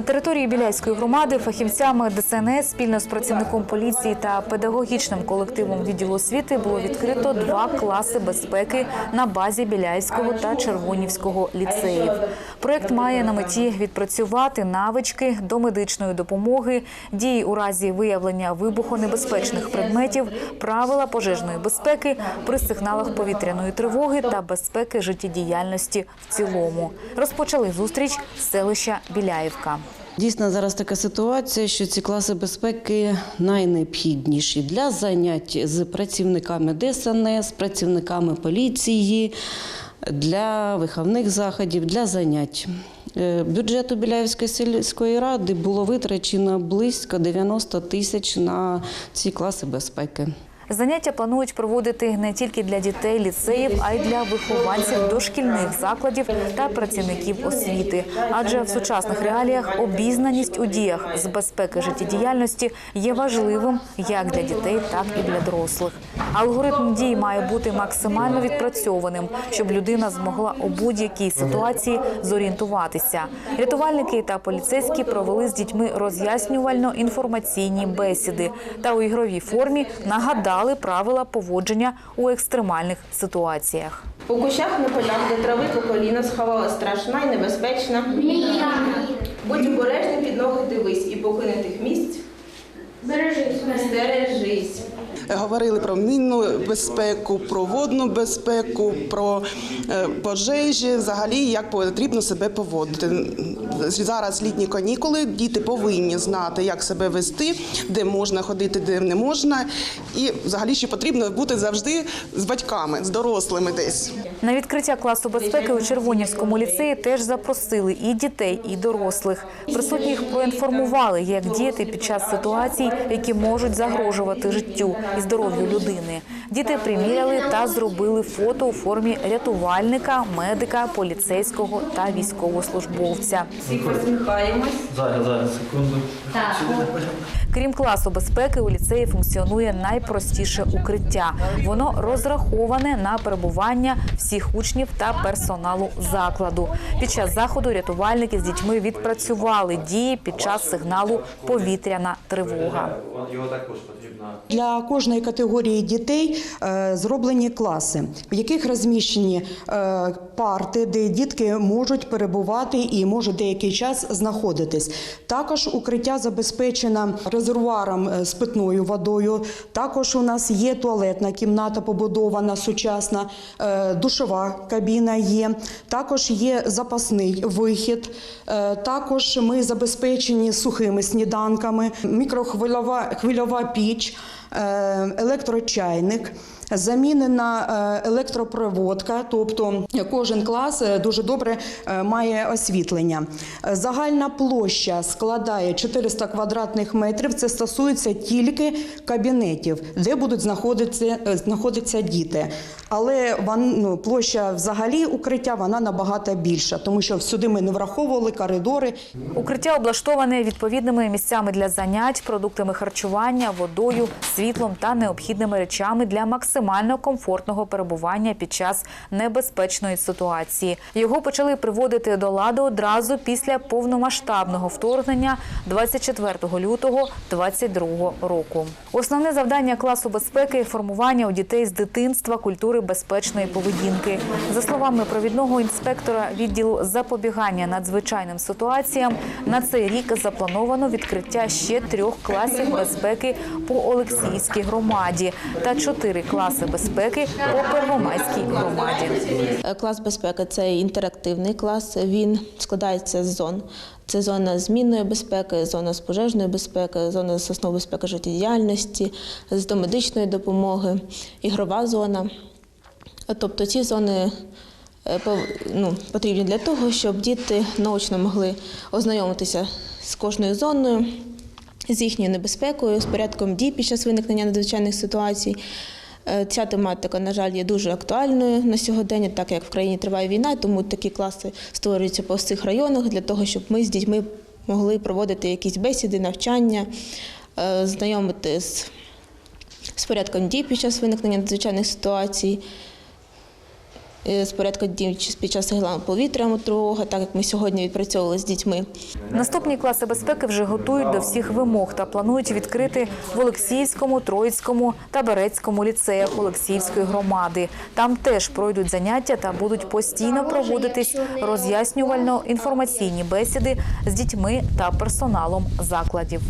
На території Біляйської громади фахівцями ДСНС спільно з працівником поліції та педагогічним колективом відділу освіти було відкрито два класи безпеки на базі Біляйського та Червонівського ліцеїв. Проект має на меті відпрацювати навички до медичної допомоги, дії у разі виявлення вибухонебезпечних предметів, правила пожежної безпеки при сигналах повітряної тривоги та безпеки життєдіяльності в цілому. Розпочали зустріч з селища Біляївка. Дійсно, зараз така ситуація, що ці класи безпеки найнеобхідніші для занять з працівниками ДСНС, працівниками поліції, для виховних заходів, для занять. Е, Бюджету Біляївської сільської ради було витрачено близько 90 тисяч на ці класи безпеки. Заняття планують проводити не тільки для дітей ліцеїв, а й для вихованців дошкільних закладів та працівників освіти. Адже в сучасних реаліях обізнаність у діях з безпеки життєдіяльності є важливим як для дітей, так і для дорослих. Алгоритм дій має бути максимально відпрацьованим, щоб людина змогла у будь-якій ситуації зорієнтуватися. Рятувальники та поліцейські провели з дітьми роз'яснювально-інформаційні бесіди та у ігровій формі нагадали правила поводження у екстремальних ситуаціях. По кущах на полях, де трави по коліна сховала страшна і небезпечна. Будь обережний під ноги дивись і покинутих місць. Бережись. Стережись. Говорили про мінну безпеку, про водну безпеку, про е, пожежі, взагалі як потрібно себе поводити. Зараз літні канікули, діти повинні знати, як себе вести, де можна ходити, де не можна. І взагалі ще потрібно бути завжди з батьками, з дорослими десь. На відкриття класу безпеки у Червонівському ліцеї теж запросили і дітей, і дорослих. Присутніх проінформували, як діяти під час ситуацій, які можуть загрожувати життю і здоров'ю людини. Діти приміряли та зробили фото у формі рятувальника, медика, поліцейського та військовослужбовця. Всі посміхаємось. Зараз, зараз, секунду. Крім класу безпеки, у ліцеї функціонує найпростіше укриття. Воно розраховане на перебування всіх учнів та персоналу закладу. Під час заходу рятувальники з дітьми відпрацювали дії під час сигналу повітряна тривога. Для кожної категорії дітей зроблені класи, в яких розміщені е, парти, де дітки можуть перебувати і можуть деякий час знаходитись. Також укриття забезпечено резервуаром е, з питною водою. Також у нас є туалетна кімната побудована сучасна, е, душова кабіна є. Також є запасний вихід. Е, Також ми забезпечені сухими сніданками, мікрохвильова хвильова піч, е, електрочайник. Замінена е, електропроводка, тобто кожен клас е, дуже добре е, має освітлення. Загальна площа складає 400 квадратних метрів. Це стосується тільки кабінетів, де будуть знаходитися, знаходитися діти. Але ну, площа взагалі укриття вона набагато більша, тому що сюди ми не враховували коридори. Укриття облаштоване відповідними місцями для занять, продуктами харчування, водою, світлом та необхідними речами для максимально комфортного перебування під час небезпечної ситуації. Його почали приводити до ладу одразу після повномасштабного вторгнення 24 лютого 2022 року. Основне завдання класу безпеки формування у дітей з дитинства культури безпечної поведінки. За словами провідного інспектора відділу запобігання надзвичайним ситуаціям, на цей рік заплановано відкриття ще трьох класів безпеки по Олексіївській громаді та чотири класи безпеки по Первомайській громаді. Е, Клас безпеки це інтерактивний клас. Він складається з зон. Це зона змінної безпеки, зона з пожежної безпеки, зона з основ безпеки життєдіяльності, з домедичної допомоги, ігрова зона. Е, Тобто ці зони е, ну, потрібні для того, щоб діти наочно могли ознайомитися з кожною зоною, з їхньою небезпекою, з порядком дій під час виникнення надзвичайних ситуацій. Е, Ця тематика, на жаль, є дуже актуальною на сьогодення, так як в країні триває війна, тому такі класи створюються по всіх районах для того, щоб ми з дітьми могли проводити якісь бесіди, навчання, е, знайомити з, з порядком дій під час виникнення надзвичайних ситуацій. Е, з порядку під час сигналу повітряна тривога, так як ми сьогодні відпрацьовували з дітьми. Наступні класи безпеки вже готують до всіх вимог та планують відкрити в Олексіївському, Троїцькому та Берецькому ліцеях Олексіївської громади. Там теж пройдуть заняття та будуть постійно проводитись роз'яснювально-інформаційні бесіди з дітьми та персоналом закладів.